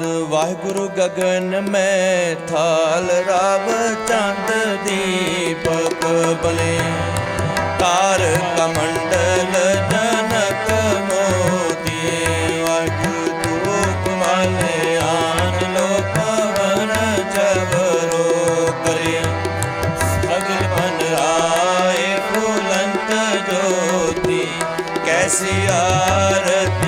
ਵਾਹਿਗੁਰੂ ਗਗਨ ਮੈਂ ਥਾਲ ਰਵ ਚੰਦ ਦੀਪਕ ਬਲੇ। ਤਾਰ ਕਮੰਡਲ ਜਨਕ ਮੋਤੀ। ਵਾਹਿਗੁਰੂ ਤੁਮਾਲੇ ਆਨ ਲੋ ਪਵਨ ਜਵਰੋ ਕਰੇ ਸਗਲ ਮਨ ਰਾਏ ਫੁਲੰਤ ਜੋਤੀ। ਕੈਸੀ ਆਰਤੀ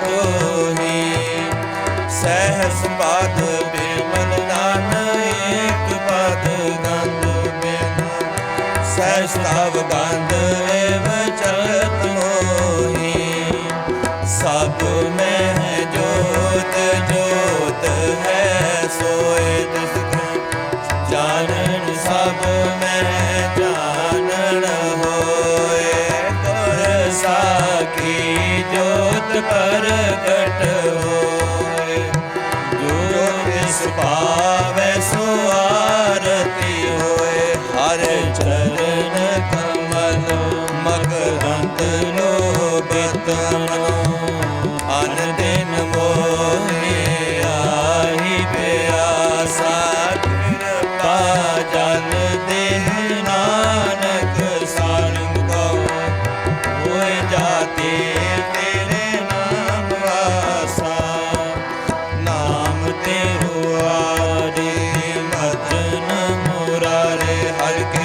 ਕੋਹੀ। ਸਹਿਸ ਪਦ ਬਿਮਲ ਦਾਨ ਏਕ ਪਦ ਗੰਦ ਬਿਨ ਸਹਿਸ ਸਭ ਮੈਂ ਜੋਤ ਜੋਤ ਹੈ ਸੋਏ ਤਿਸ ਪ੍ਰਗਟ ਹੋਏ ਜੋ ਹਰ ਚਰਨ ਕਮਲ ਮਕਰੰਦ ਲੋਭਿਤ ਮਨ ਦਿਨ வாழ்க்கை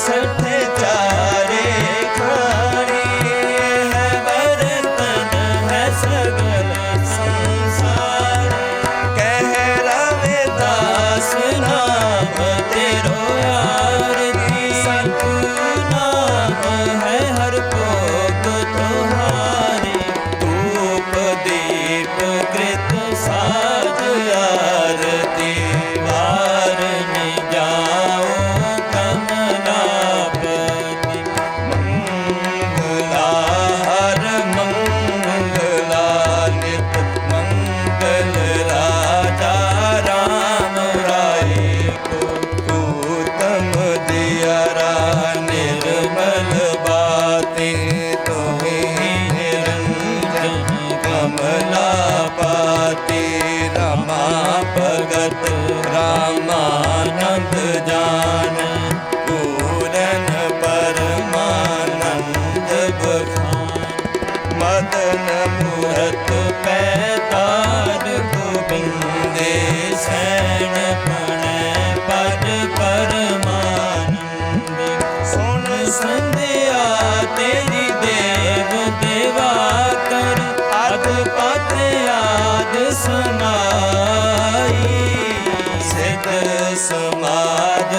so ਸਮਾਈ ਸਿੱਧ ਸਮਾਦ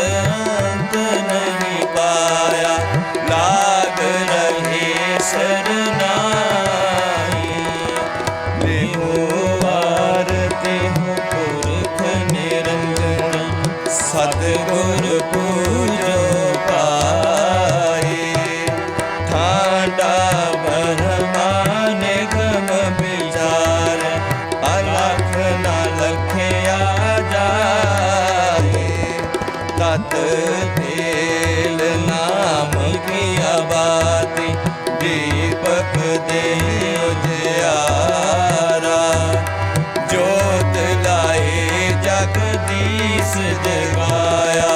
ਸਜਵਾਇਆ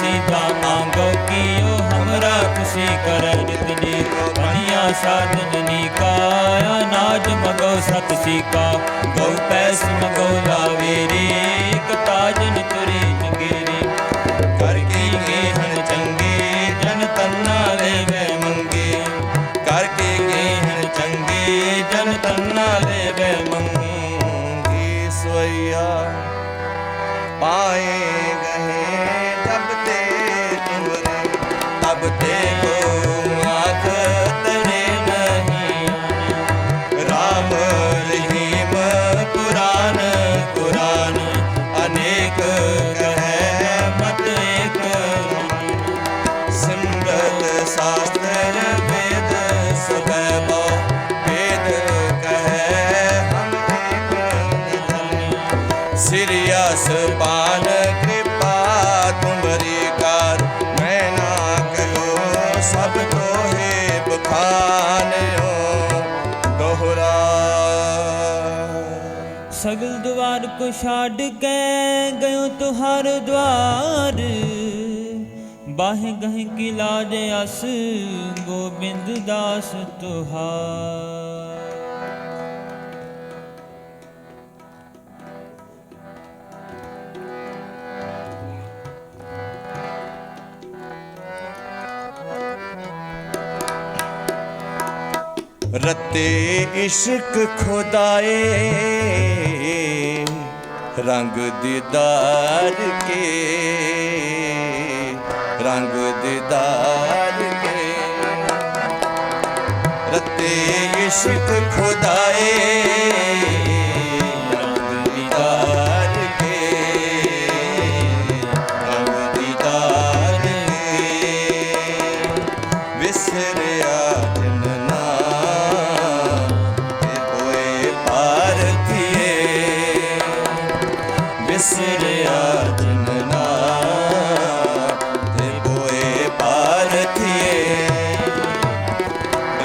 सीता मांगो कियो हमरा खुशी कर जितने बढ़िया साधन निका अनाज मगो सत सीका गौ पैस मगो लावे रे एक ताजन तुरे पान कृपा तुमरी कार मैं ना कहो सब तो हे बखान दोहरा सगल द्वार को छाड़ के गयो तुहार द्वार ਬਾਹ ਗਹਿ ਕੀ ਲਾਜ ਅਸ ਗੋਬਿੰਦ ਦਾਸ ਤੁਹਾਰ। ਰਤੇ ਇਸ਼ਕ ਖੁਦਾਏ ਰੰਗ ਦੀਦਾਰ ਕੇ ਰੰਗ ਦਿਦਾਰ ਕੇ ਰਤੇ ਇਸ਼ਕ ਖੁਦਾਏ।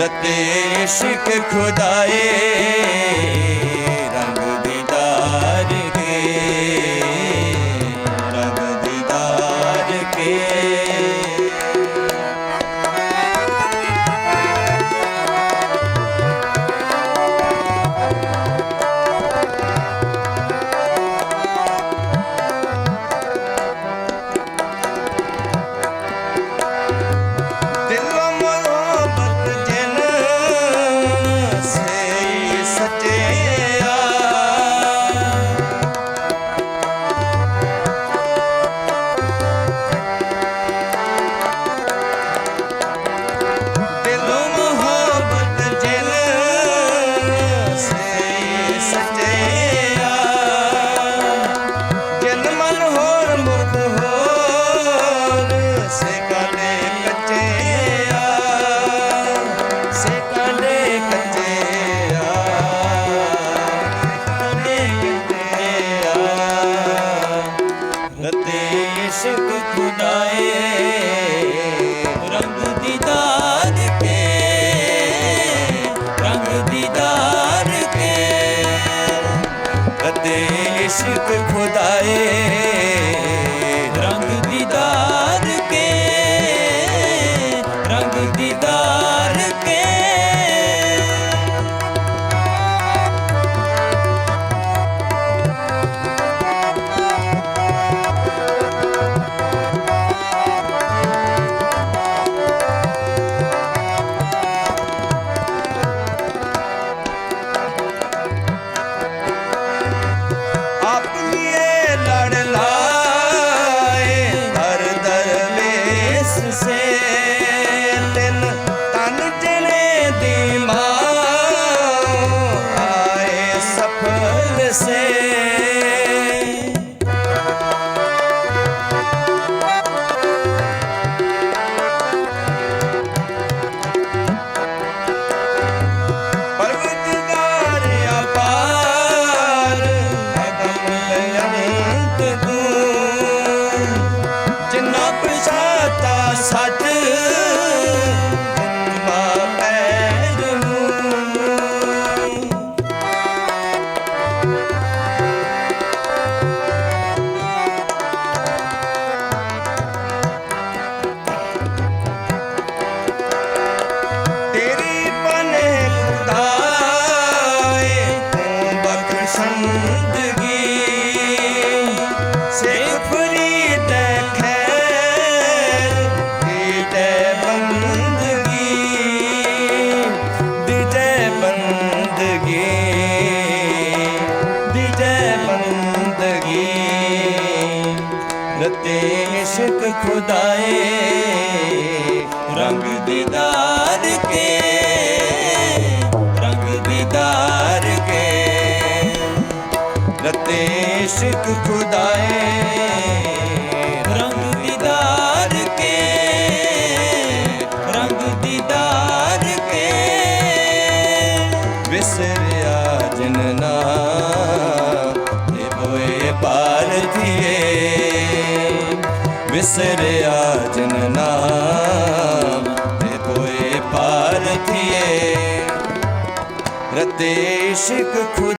रतेश खुदाए ਰਤੇ ਇਸ਼ਕ ਖੁਦਾਏ ਰੰਗ ਦੀਦਾ ਰਤੇ ਇਸ਼ਕ ਖੁਦਾਏ ਰੰਗ ਦੀਦਾਰ ਕੇ ਰੰਗ ਦੀਦਾਰ ਕੇ। ਰਤੇ ਇਸ਼ਕ ਖੁਦਾਏ ਵਿਸਰਿਆ ਜਨਨਾ ਤੇ ਬੋਏ ਪਾਰਥੀਏ ਰਤੇ ਇਸ਼ਕ ਖੁਦ